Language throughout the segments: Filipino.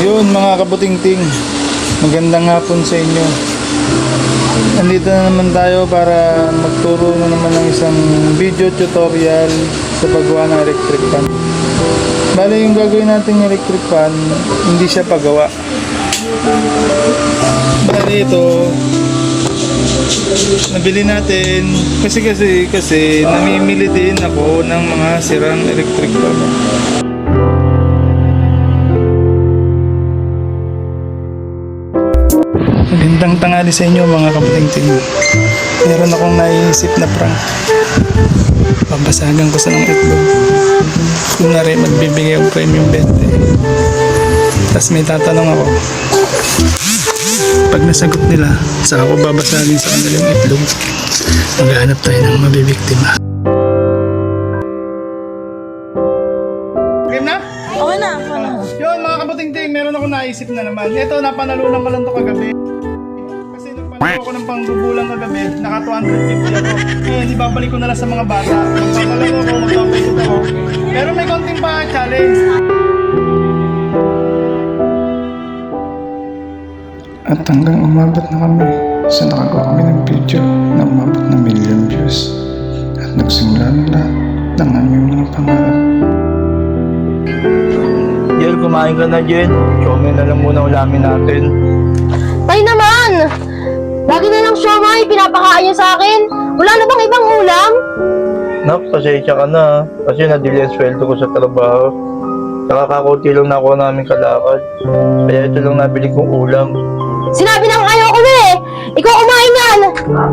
Yun mga kabutingting, magandang hapon sa inyo. Nandito na naman tayo para magturo na naman ng isang video tutorial sa paggawa ng electric fan. Bale yung gagawin natin electric fan, hindi siya pagawa. Bale ito, nabili natin kasi kasi kasi namimili din ako ng mga sirang electric fan. Magandang tangali sa inyo mga kapatingting. Meron akong naiisip na prank. Babasagan ko sa ng itlog. Kunwari magbibigay ang premium 20. Tapos may tatanong ako. Pag nasagot nila, saka ako babasagin sa kanila yung itlog. Maghanap tayo ng mabibiktima. Game na? Oo na, ako na. Yun mga kabutingting, meron ako naisip na naman. Ito, napanalunan ko lang to kagabi. Nagpanalo ako ng panggugulang kagabi, naka 250 ako. Ngayon, ibabalik ko na lang sa mga bata. Magpapalaro ako, magpapaikot ako. Pero may konting pa challenge. At hanggang umabot na kami sa nakagawa kami ng video na umabot na million views. At nagsimula na lahat ng aming mga pangarap. Jel, kumain ka na, Jel. Chomin na lang muna ulamin natin. Tay naman! Lagi na lang siomay, pinapakain niya sa akin. Wala na bang ibang ulam? Nak, pasensya ka na. Kasi nadili ang sweldo ko sa trabaho. Saka kakunti lang na ako namin kalakad. Kaya ito lang nabili kong ulam. Sinabi nang ayaw ko eh! Ikaw kumain yan!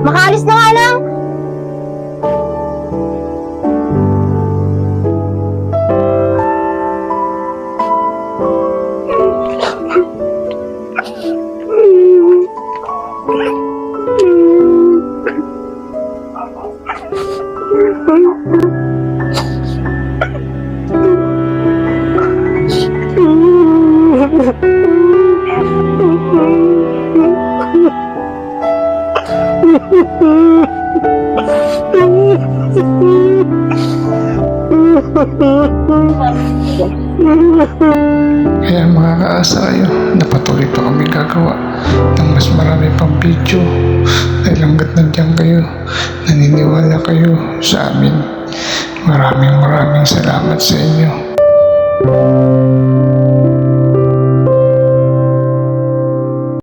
Makaalis na nga lang! Kaya makakaasa kayo na patuloy pa kami gagawa ng mas marami pang video dahil hanggat nandiyan kayo, naniniwala kayo sa amin. Maraming maraming salamat sa inyo.